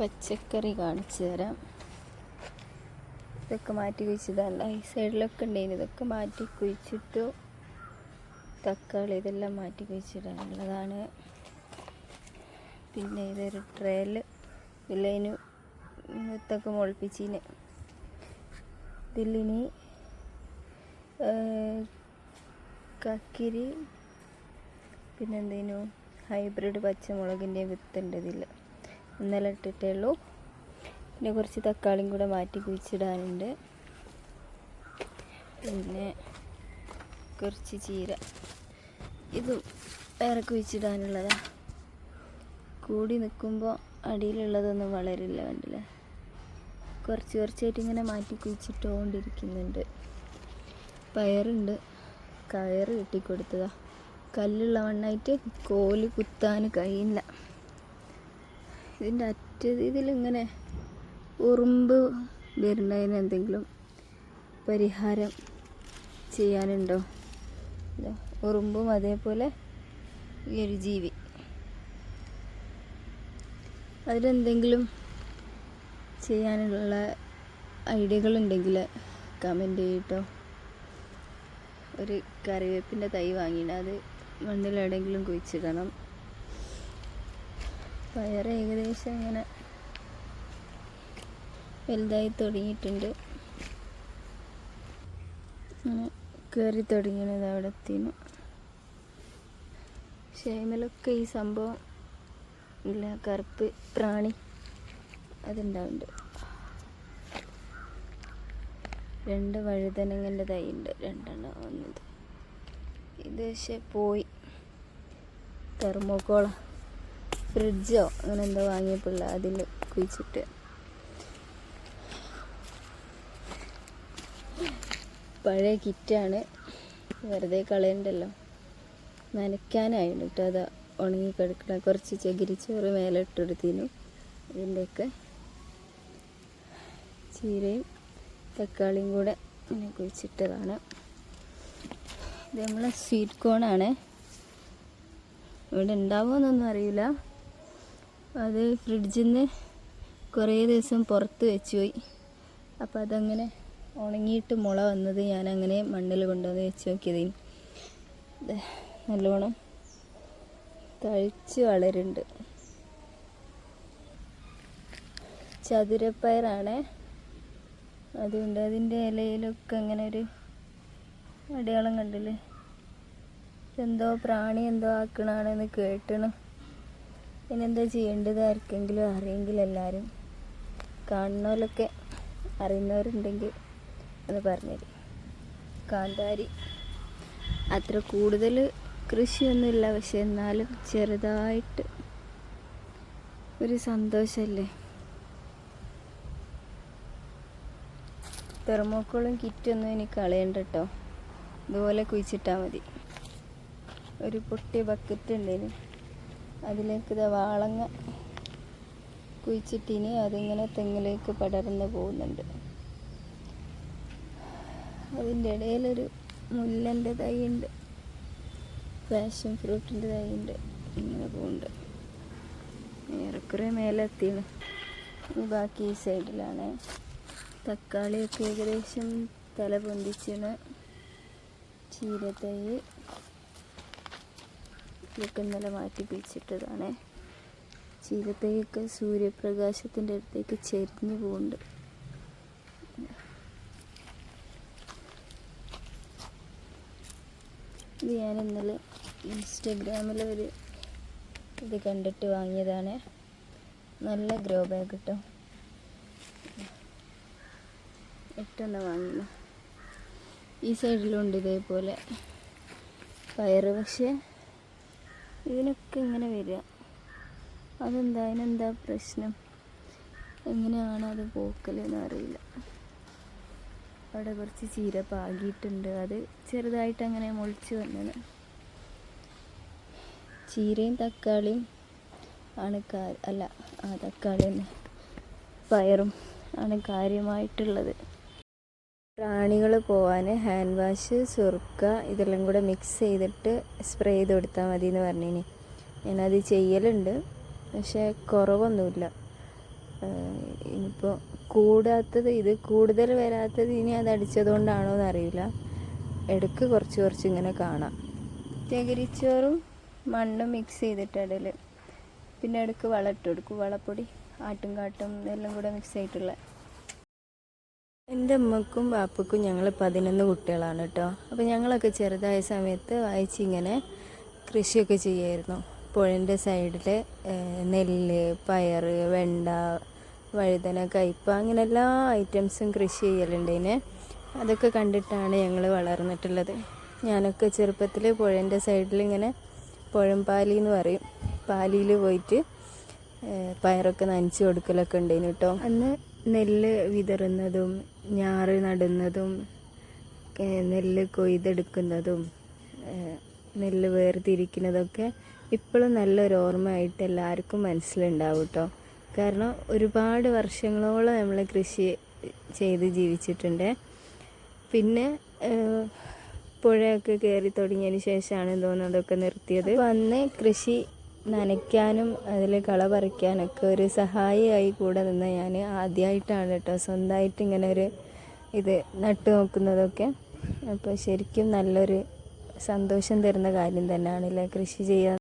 പച്ചക്കറി കാണിച്ചു തരാം. ഇതൊക്കെ മാറ്റി കുഴിച്ചതല്ല ഈ സൈഡിലൊക്കെ ഉണ്ടായിരുന്നു ഇതൊക്കെ മാറ്റി കുഴിച്ചിട്ടു തക്കാളി ഇതെല്ലാം മാറ്റി കുഴിച്ചിടാനുള്ളതാണ്. പിന്നെ ഇതൊരു ട്രേയിൽ ഇതിലതിന് വിത്തൊക്കെ മുളപ്പിച്ചിന്. ഇതിലിനി കക്കിരി പിന്നെന്തേനു ഹൈബ്രിഡ് പച്ചമുളകിന്റെ വിത്തുണ്ട് ഇതിൽ ഇന്നലെ ഇട്ടിട്ടേ ഉള്ളൂ പിന്നെ കുറച്ച് തക്കാളിയും കൂടെ മാറ്റി കുഴിച്ചിടാനുണ്ട്. പിന്നെ കുറച്ച് ചീര. ഇതും വേറെ കുഴിച്ചിടാനുള്ളതാ. കൂടി നിൽക്കുമ്പോൾ അടിയിലുള്ളതൊന്നും വളരില്ല കണ്ടില്ലേ? കുറച്ച് കുറച്ചായിട്ട് ഇങ്ങനെ മാറ്റി കുഴിച്ചിട്ടുകൊണ്ടിരിക്കുന്നുണ്ട്. പയറുണ്ട്. കയറ് കെട്ടിക്കൊടുത്തതാ കല്ലുള്ള മണ്ണായിട്ട് കോൽ കുത്താൻ കഴിയില്ല. ഇതിന്റെ അറ്റ ഇതിലിങ്ങനെ ഉറുമ്പ് വരുന്നതിന് എന്തെങ്കിലും പരിഹാരം ചെയ്യാനുണ്ടോ? ഉറുമ്പും അതേപോലെ ഈ ഒരു ജീവി. അതിലെന്തെങ്കിലും ചെയ്യാനുള്ള ഐഡിയകളുണ്ടെങ്കിൽ കമന്റ് ചെയ്യട്ടോ. ഒരു കറിവേപ്പിന്റെ തൈ വാങ്ങിയിട്ട് അത് മണ്ണിലെവിടെയെങ്കിലും കുഴിച്ചിടണം. പയർ ഏകദേശം ഇങ്ങനെ വലുതായി തുടങ്ങിയിട്ടുണ്ട്. ഇങ്ങനെ കയറി തുടങ്ങിയത് അവിടെ എത്തിനു ഷേമലൊക്കെ ഈ സംഭവം ഇല്ല കറുപ്പ് പ്രാണി അതുണ്ടാവുന്നുണ്ട് രണ്ട് വഴുതനങ്ങന്റെ തൈ ഉണ്ട് രണ്ടെണ്ണം വന്നത്. ഇത് പക്ഷെ പോയി. തെർമോക്കോള ഫ്രിഡ്ജോ അങ്ങനെ എന്തോ വാങ്ങിയപ്പോൾ അതിൽ കുഴിച്ചിട്ട്. പഴയ കിറ്റാണ്. വെറുതെ കളയണ്ടല്ലോ. നനയ്ക്കാനായിരുന്നു കേട്ടോ അത് ഉണങ്ങി കിടക്കണ കുറച്ച് ചകിരിച്ചോറ് മേലെ ഇട്ടെടുത്തിനു ഇതിന്റെയൊക്കെ ചീരയും തക്കാളിയും കൂടെ ഇങ്ങനെ കുഴിച്ചിട്ടതാണ്. ഇത് നമ്മളെ സ്വീറ്റ് കോണാണ്. ഇവിടെ ഉണ്ടാവുമെന്നൊന്നും അറിയില്ല. അത് ഫ്രിഡ്ജിൽ നിന്ന് കുറേ ദിവസം പുറത്ത് വെച്ച് പോയി. അപ്പോൾ അതങ്ങനെ ഉണങ്ങിയിട്ട് മുള വന്നത് ഞാൻ അങ്ങനെ മണ്ണിൽ കൊണ്ടുവന്ന് വെച്ച് നോക്കിയത് നല്ലോണം തഴിച്ച് വളരുന്നുണ്ട്. ചതുരപ്പയറാണ്. അതുകൊണ്ട് അതിന്റെ ഇലയിലൊക്കെ അങ്ങനെ ഒരു അടയാളം കണ്ടില്ലേ? എന്തോ പ്രാണി എന്തോ ആക്കണാണെന്ന് കേട്ടണ്. ഇനിയെന്താ ചെയ്യേണ്ടത്? ആർക്കെങ്കിലും അറിയെങ്കിൽ എല്ലാവരും കാണുന്നവരൊക്കെ അറിയുന്നവരുണ്ടെങ്കിൽ ഒന്ന് പറഞ്ഞുതരും കാന്താരി. അത്ര കൂടുതൽ കൃഷിയൊന്നുമില്ല. പക്ഷെ എന്നാലും ചെറുതായിട്ട് ഒരു സന്തോഷമല്ലേ? തെർമോക്കോളും കിറ്റൊന്നും ഇനി കളയണ്ട കേട്ടോ. ഇതുപോലെ കുഴിച്ചിട്ടാൽ മതി. ഒരു പൊട്ടിയ ബക്കറ്റ് ഉണ്ടേന് അതിലേക്ക് ഇത് വാളങ്ങ കുഴിച്ചിട്ടിനി അതിങ്ങനെ തെങ്ങിലേക്ക് പടർന്ന് പോകുന്നുണ്ട്. അതിന്റെ ഇടയിലൊരു മുല്ലന്റെ തൈ ഉണ്ട് പാഷൻ ഫ്രൂട്ടിന്റെ തൈ ഉണ്ട് ഇങ്ങനെ പോകുന്നുണ്ട് ഏറെക്കുറെ മേലെ ഈ ബാക്കി ഈ സൈഡിലാണ്. തക്കാളിയൊക്കെ ഏകദേശം തല പൊന്തിച്ചാണ്. ചീരത്തൈ ഇതൊക്കെ ഇന്നലെ മാറ്റി പിടിച്ചിട്ടതാണ്. ചീരത്തേക്കൊക്കെ സൂര്യപ്രകാശത്തിന്റെ അടുത്തേക്ക് ചെരിഞ്ഞു പോകുന്നുണ്ട് ഇത് ഞാൻ ഇന്നലെ ഇൻസ്റ്റഗ്രാമിൽ ഒരു ഇത് കണ്ടിട്ട് വാങ്ങിയതാണ്. നല്ല ഗ്രോ ബാഗ് കിട്ടും. എട്ടെണ്ണം വാങ്ങുന്നു. ഈ സൈഡിലുണ്ട് ഇതേപോലെ. പയറ് പക്ഷേ ഇതിനൊക്കെ ഇങ്ങനെ വരിക. അതെന്താ? അതിനെന്താ പ്രശ്നം? എങ്ങനെയാണ് അത് പോക്കലെന്ന് അറിയില്ല. അവിടെ കുറച്ച് ചീര പാകിയിട്ടുണ്ട്. അത് ചെറുതായിട്ട് അങ്ങനെ മുളിച്ച് വന്നത്. ചീരയും തക്കാളിയും ആണ് കാ അല്ല ആ തക്കാളി തന്നെ. പയറും ആണ് കാര്യമായിട്ടുള്ളത്. പ്രാണികൾ പോവാൻ ഹാൻഡ് വാഷ് സുർക്ക ഇതെല്ലാം കൂടെ മിക്സ് ചെയ്തിട്ട് സ്പ്രേ ചെയ്ത് കൊടുത്താൽ മതി എന്ന് പറഞ്ഞിനി. ഞാനത് ചെയ്യലുണ്ട് പക്ഷേ കുറവൊന്നുമില്ല. ഇനിയിപ്പോൾ കൂടാത്തത് ഇത് കൂടുതൽ വരാത്തത് ഇനി അത് അടിച്ചതുകൊണ്ടാണോ എന്നറിയില്ല ഇടയ്ക്ക് കുറച്ച് കുറച്ച് ഇങ്ങനെ കാണാം. ചകിരിച്ചോറും മണ്ണും മിക്സ് ചെയ്തിട്ടിടൽ പിന്നെ ഇടയ്ക്ക് വളം ഇട്ട് കൊടുക്കും. വളപ്പൊടി ആട്ടും കാട്ടും എല്ലാം കൂടെ മിക്സ് ആയിട്ടുള്ള എന്റെ അമ്മക്കും പാപ്പക്കും ഞങ്ങൾ പതിനൊന്ന് കുട്ടികളാണ് കേട്ടോ അപ്പോൾ ഞങ്ങളൊക്കെ ചെറുതായ സമയത്ത് വായിച്ചിങ്ങനെ കൃഷിയൊക്കെ ചെയ്യുമായിരുന്നു പുഴന്റെ സൈഡിൽ നെല്ല് പയർ വെണ്ട വഴുതന കയ്പ അങ്ങനെ എല്ലാ ഐറ്റംസും കൃഷി ചെയ്യലുണ്ടതിന് അതൊക്കെ കണ്ടിട്ടാണ് ഞങ്ങൾ വളർന്നിട്ടുള്ളത്. ഞാനൊക്കെ ചെറുപ്പത്തിൽ പുഴന്റെ സൈഡിൽ ഇങ്ങനെ പുഴംപാലി എന്ന് പറയും. പാലിയിൽ പോയിട്ട് പയറൊക്കെ നനച്ച് കൊടുക്കലൊക്കെ ഉണ്ടായിരുന്നു കേട്ടോ അന്ന് നെല്ല് വിതറുന്നതും ഞാറ് നടുന്നതും നെല്ല് കൊയ്തെടുക്കുന്നതും നെല്ല് വേർതിരിക്കുന്നതൊക്കെ ഇപ്പോഴും നല്ലൊരു ഓർമ്മയായിട്ട് എല്ലാവർക്കും മനസ്സിലുണ്ടാവും കേട്ടോ കാരണം ഒരുപാട് വർഷങ്ങളോളം നമ്മൾ കൃഷി ചെയ്ത് ജീവിച്ചിട്ടുണ്ട്. പിന്നെ പുഴയൊക്കെ കയറി തുടങ്ങിയതിന് ശേഷമാണ് തോന്നുന്നു അതൊക്കെ നിർത്തിയത്. അപ്പോൾ അന്ന് കൃഷി നനയ്ക്കാനും അതിൽ കള പറിക്കാനൊക്കെ ഒരു സഹായിയായി കൂടെ നിന്ന് ഞാൻ ആദ്യമായിട്ടാണ് കേട്ടോ. സ്വന്തമായിട്ട് ഇങ്ങനെ ഒരു ഇത് നട്ടു നോക്കുന്നതൊക്കെ. അപ്പോൾ ശരിക്കും നല്ലൊരു സന്തോഷം തരുന്ന കാര്യം തന്നെയാണല്ലേ കൃഷി ചെയ്യുക